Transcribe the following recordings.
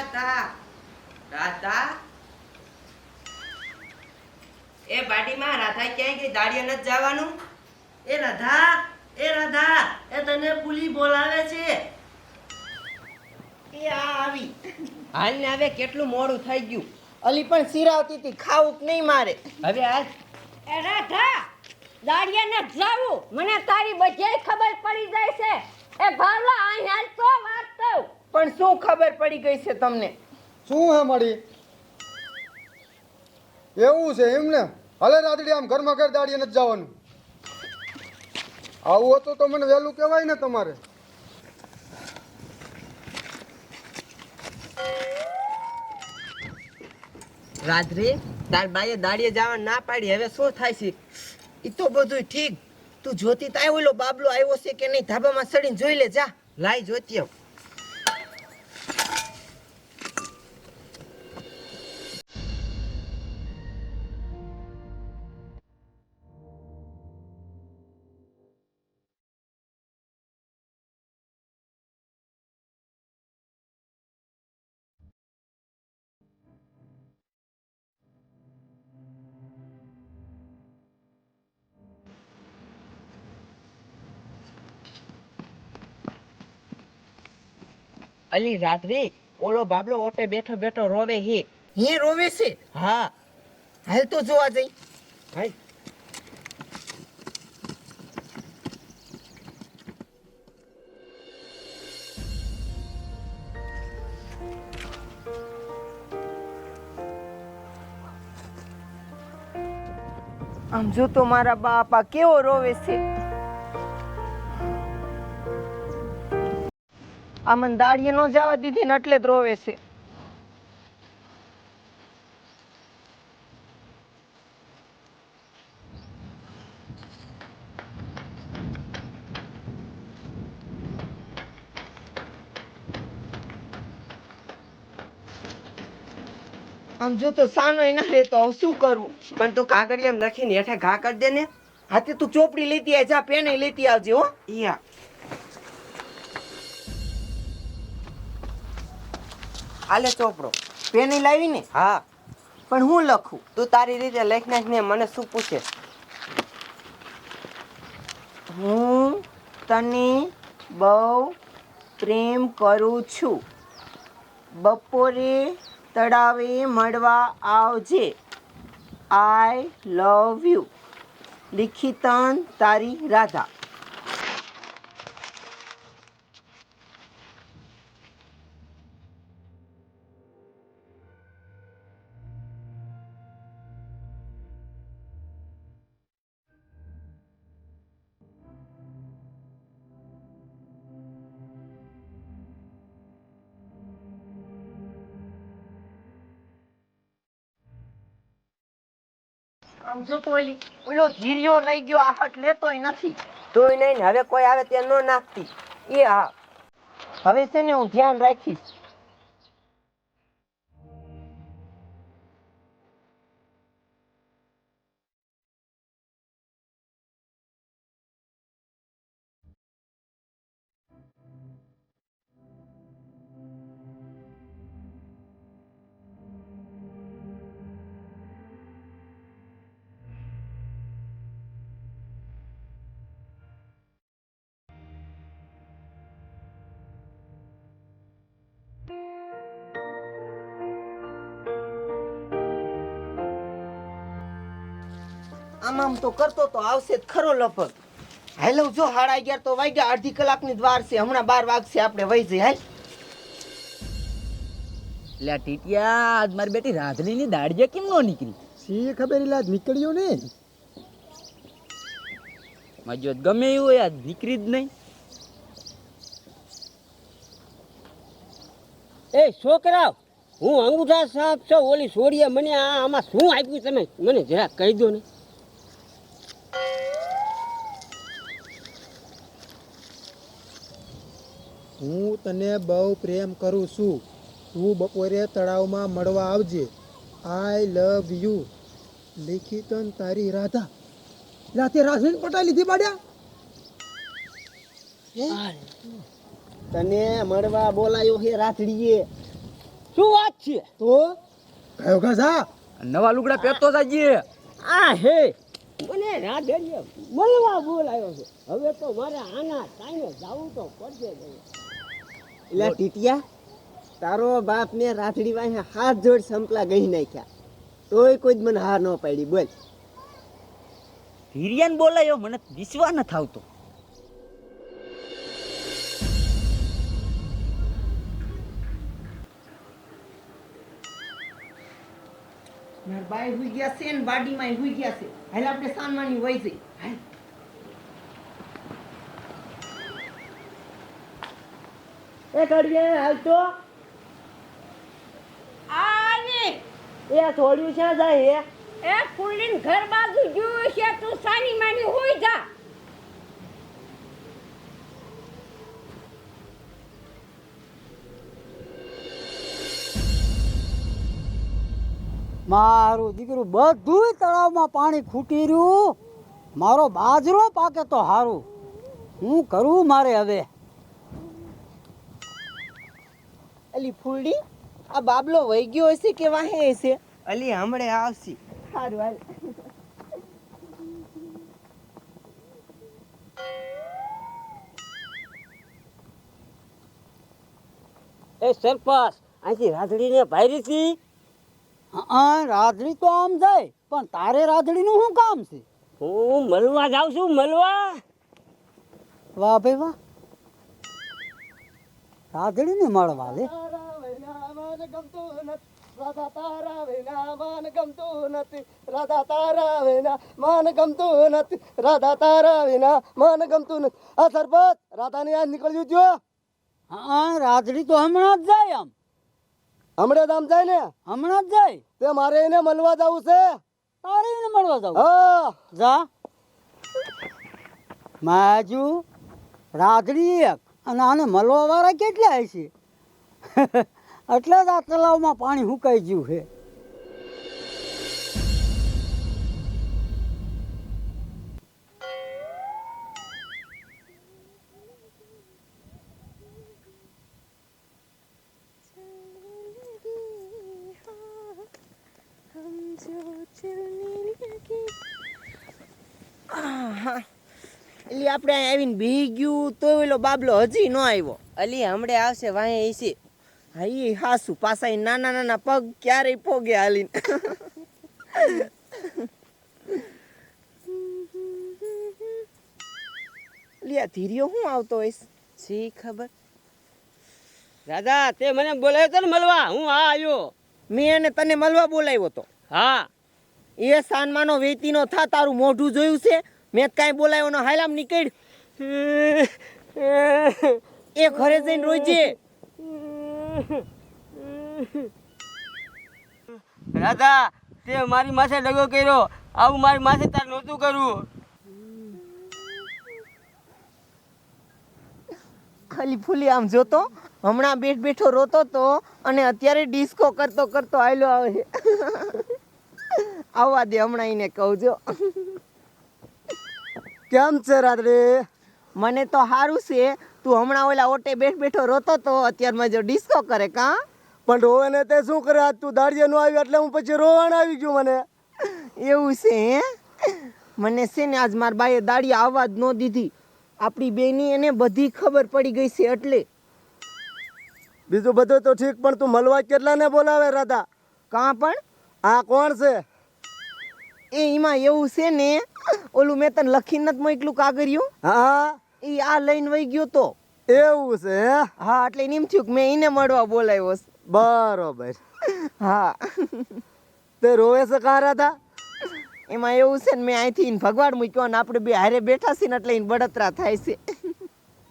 રાધા. રાધા? એ બાડીમાં રાધા ક્યાંય ગઈ? દાડિયા નથી જવાનું? એ રાધા એ રાધા એ તને પુલી બોલાવે છે. એ આ આવી. હાલ ને હવે કેટલું મોડું થઈ ગયું. અલી પણ સિરાવતી હતી ખાવું કે નહીં મારે? હવે હાલ. એ રાધા દાડિયાને જાવું. મને તારી બધી ખબર પડી જાય છે. એ ભાવલા અહીં હાલ તો પણ શું ખબર પડી ગઈ છે તમને? શું હે મળી એવું છે એમને હલે રાતડી આમ ઘરમાં ઘર દાડીએ નથી જવાનું. આવું હતું તો મને વહેલું કહેવાય ને તમારે. રાત્રે તાર બાઈએ દાડીએ જવા ના પાડી હવે શું થાય છે? એ તો બધું ઠીક. તું જોતી તો ઓલો બાબલો આવ્યો છે કે નહીં ધાબામાં સડીને જોઈ લે જા. લાઈ જોતી આવ અલી રાત્રી ઓલો બાબલો ઓટે બેઠો બેઠો રોવે હે. હે રોવે છે? હા. હાલ તો જોવા જઈ. હાલ આમ જો તો મારા બાપા કેવો રોવે છે? આ મને દાડીએ નો જવા દીધી ને એટલે જ રોવે છે. આમ જો તો સાનો ના રે હવે શું કરું? પણ તું કાગળિયામાં લખીને હેઠે ઘા કરી દે ને. હાથે તું ચોપડી લેતી આવજે જા પેને લેતી આવજે હો. યા હાલે ચોપડો. પેની લાવી ને હા. પણ હું લખું? તું તારી રીતે લખ નાખ ને મને શું પૂછે? હું તને બહુ પ્રેમ કરું છું. બપોરે તળાવે મળવા આવજે. આઈ લવ યુ લિખિતન તારી રાધા. ઓલો જીરિયો લઈ ગયો આહટ લેતોય નથી. તોય નહીં હવે કોઈ આવે ત્યાં ન નાખતી. એ હા. હવે છે ને હું ધ્યાન રાખીશ. આમ આમ તો કરતો તો આવશે જ ખરો લગભગ. હાલો જો હાડા અગિયાર તો વાગ્યા અડધી કલાકની જ વાર છે હમણાં બાર વાગશે આપણે વહી જઈ હાલ. લે ટીટિયા આજ મારી બેટી રાધડીની દાડિયા કેમ નો નીકળી? સી ખબર ઇલાજ નીકળ્યો ને? મજો ગમે એવું હોય આજ નીકળી જ નહીં. એ છોકરાઓ હું અંગુઠા સાફ છો ઓલી છોડીએ મને આ આમાં શું આપ્યું તમે? મને જરા કહી દો ને. હું તને બહુ પ્રેમ કરું છું. તું બપોરે તળાવમાં મળવા આવજે. આઈ લવ યુ લિખિતન તારી રાધા. રાતે રાધીને પટાઈ લીધી પાડ્યા? તને મળવા બોલાયો હે રાતડીએ. શું વાત છે? તો? કયો ઘસા નવા લુગડા પહેરતો જાજે. આ હે. મને રાધેડીએ મળવા બોલાયો છે. હવે તો મારે આના ટાઈમે જવું તો પડશે જ એટલે ટીટિયા તારો બાપ ને રાથડી વાંહે હાથ જોડ સંપલા ગઈ નાખ્યા. તોય કોઈ જ મને હાર ન પાડી બોલ. હિરિયાન બોલાયો મને વિશ્વાસ ન થાવતો. મારા બાઈ હુઈ ગયા છે ને બાડીમાં હુઈ ગયા છે. હાલ આપણે સાનમાની વહી જઈ. હાલ. એ કડીએ હાલ તો. આની એ થોડ્યું છે જાય એ એ ફૂલીન ઘર બાજુ જોયું છે તું સાની માની હોઈ જા. મારું દીકરું બધું તળાવમાં પાણી ખૂટી રહ્યું. મારો બાજરો પાકે તો સારું હું કરું મારે હવે? અલી ફૂલડી આ બાબલો વહી ગયો હશે કે વાહે હશે? અલી હમણે આવશી. સારું હાલ. એ સરપંચ અહીંથી રાધડીને ભાઈ હતી? હા રાધડી તો આમ જાય પણ તારે રાધડીનું શું કામ છે? હું મળવા જાઉં છું મળવા વાહ ભાઈ વાહ. રાધડીને મળવા લે. રાધા તારા વિના માન ગમતું નથી રાધા તારા વિના માન ગમતું નથી રાધા તારા વિના માન ગમતું નથી આ સરપંચ રાધાની આ નીકળ્યું થયો હા રાધડી તો હમણાં જ જાય આમ. હમણાં ધામ જાય ને? હમણાં જ જાય? તે મારે એને મળવા જવું છે. તારે એને મળવા જાવ? હા. જા. માજુ રાધડી એક. અને આને મળવા વાળા કેટલા હશે? એટલે જ આ તલાવમાં પાણી સુકાઈ ગયું છે. એટલે આપણે અહીં આવીને બેહી ગયું તો એલો બાબલો હજી ન આવ્યો. અલી હમણે આવશે વાંહે ઈસી હા ઈ હાસુ પાછા નાના નાના પગ ક્યારેય પોગે હાલીને. લ્યા ધીર્યો હું આવતો હોઈશ સી ખબર. દાદા તે મને બોલાવ્યો તો ને મળવા. હું આ આવ્યો. મેં એને તને મળવા બોલાવ્યો તો. હા. એ સાનમાનો વેતીનો થા તારું મોઢું જોયું છે? મેં કાંઈ બોલાયો ને હાલામ નીકળ. એ ઘરે જઈને રોજે. રાધા તે મારી માથે લગો કર્યો. આવું મારી માથે તાર નહોતું કરવું ખાલી ફૂલી આમ જોતો હમણાં બેઠ બેઠો રોતો તો અને અત્યારે ડિસ્કો કરતો કરતો આયલો આવે. છે આવવા દે હમણાં એને કહું કેમ છે રાત્રે? મને તો સારું છે. તું હમણાં ઓલા ઓટે બેઠ બેઠો રોતો તો અત્યારમાં જો ડિસ્કો કરે કા? પણ રોવે ને તે શું કરે? આજ તું દાડિયા નું આવ્યું એટલે હું પછી રોવાણ આવી ગયું મને. એવું છે હે? મને છે ને આજ મારા બાએ દાડી આવવા જ ન દીધી. આપણી બેની એને બધી ખબર પડી ગઈ છે એટલે. બીજું બધું તો ઠીક પણ તું મળવા કેટલાને બોલાવે રાધા? કાં પણ? આ કોણ છે? એ એમાં એવું છે ને ઓલું મેં તને લખીને નથી મોકલું કાગર્યું હા. એ આ લઈને વહી ગયો તો. એવું છે હે? એટલે એમ થયું કે મેં એને મળવા બોલાવ્યો છે. બરોબર. હા. તે રોવે છે કાં હતા એમાં એવું છે ને મેં અહીંથી ભગવાડ મૂક્યો અને આપણે બે હારે બેઠા છીએ ને એટલે એને બળતરા થાય છે.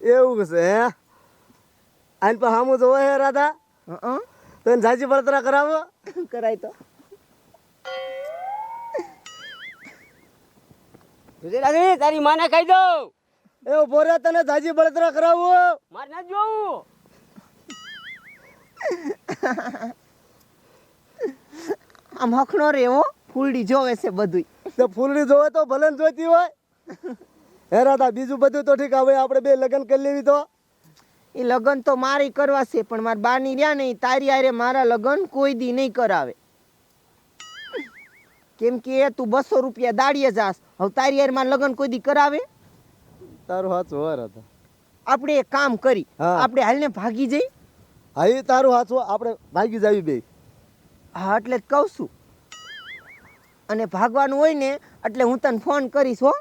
એવું છે હે? આને પણ હામું જોવે હે રાધા? તને જાજી બળતરા કરાવો? કરાય તો. ગુજરાતી તારી માને કહી દઉં. એ ઊભો રે તને જાજી બળતરા કરાવો માર ના જોવું આમ હખણો રેવો ફૂલડી જોવે છે બધું તો ફૂલડી જોવે તો ભલે જોતી જોઈતી હોય. હે રાધા બીજું બધું તો ઠીક હવે આપણે બે લગ્ન કરી લેવી તો. એ લગ્ન તો મારે કરવા છે પણ મારા બાની રહ્યા નહીં. તારી આરે મારા લગ્ન કોઈ દી નહીં કરાવે. કેમ કે તું બસો રૂપિયા દાડીએ જાસ હવે તારી યારમાં લગ્ન કોઈ દી કરાવે? તારું હાચું વાર હતા આપણે એક કામ કરી. હા. આપણે હાલને ભાગી જઈ. હા એ તારું હાચું આપણે ભાગી જાવી બે હા એટલે જ કહું છું. અને ભાગવાનું હોય ને એટલે હું તને ફોન કરીશ હો.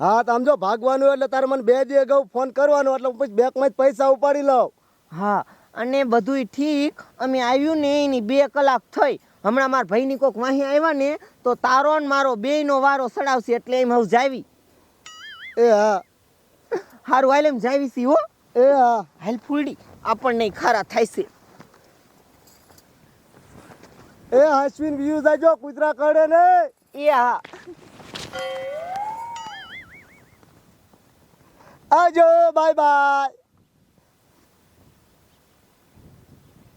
હા તો આમ જો ભાગવાનું એટલે તારે મને બે દી અગાઉ ફોન કરવાનો એટલે હું પછી બેંકમાં જ પૈસા ઉપાડી લઉં. હા અને બધુંય ઠીક. અમે આવ્યું ને એની બે કલાક થઈ. હમણાં મારા ભાઈની કોક વાહી આવ્યા ને તો તારો ને મારો બેયનો વારો સડાવશે એટલે એમ હવે જાવી. એ હા. હારું હાલ એમ જાવી છી હો. એ હા. હાલ ફૂલડી. આપણને ખારા થાય છે એ અશ્વિન વ્યૂ જાજો કૂતરા કરે ને. એ હા. આજો બાય બાય.